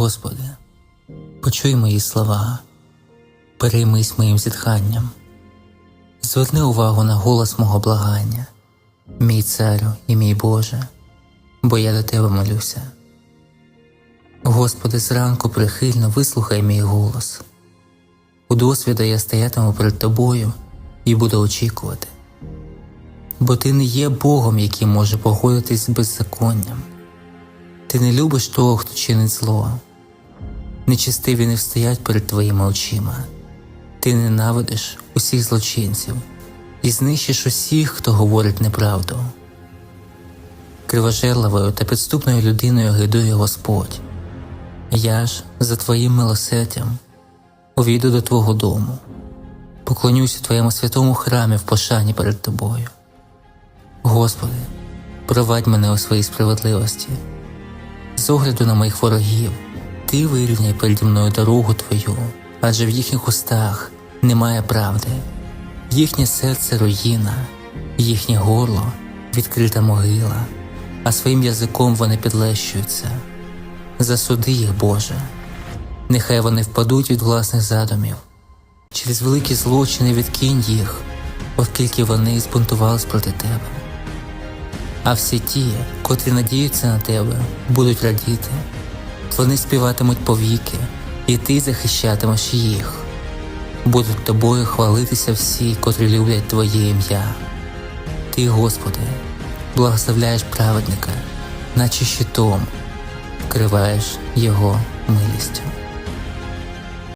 Господи, почуй мої слова, переймись моїм зітханням, зверни увагу на голос мого благання, мій царю і мій Боже, бо я до Тебе молюся. Господи, зранку прихильно вислухай мій голос. У досвіда я стоятиму перед Тобою і буду очікувати, бо Ти не є Богом, який може погодитись з беззаконням. Ти не любиш того, хто чинить зло. Нечистиві не встоять перед твоїми очима. Ти ненавидиш усіх злочинців і знищиш усіх, хто говорить неправду. Кривожерливою та підступною людиною гидує Господь. Я ж за твоїм милосердям увійду до Твого дому, поклонюсь у Твоєму святому храмі в пошані перед Тобою. Господи, провадь мене у своїй справедливості. З огляду на моїх ворогів, ти вирівняй переді мною дорогу Твою, адже в їхніх устах немає правди, їхнє серце руїна, їхнє горло відкрита могила, а своїм язиком вони підлещуються. Засуди їх, Боже, нехай вони впадуть від власних задумів, через великі злочини відкинь їх, оскільки вони збунтувались проти Тебе. А всі ті, котрі надіються на тебе, будуть радіти, вони співатимуть повіки, і ти захищатимеш їх. Будуть тобою хвалитися всі, котрі люблять Твоє ім'я. Ти, Господи, благословляєш праведника, наче щитом, вкриваєш його милістю.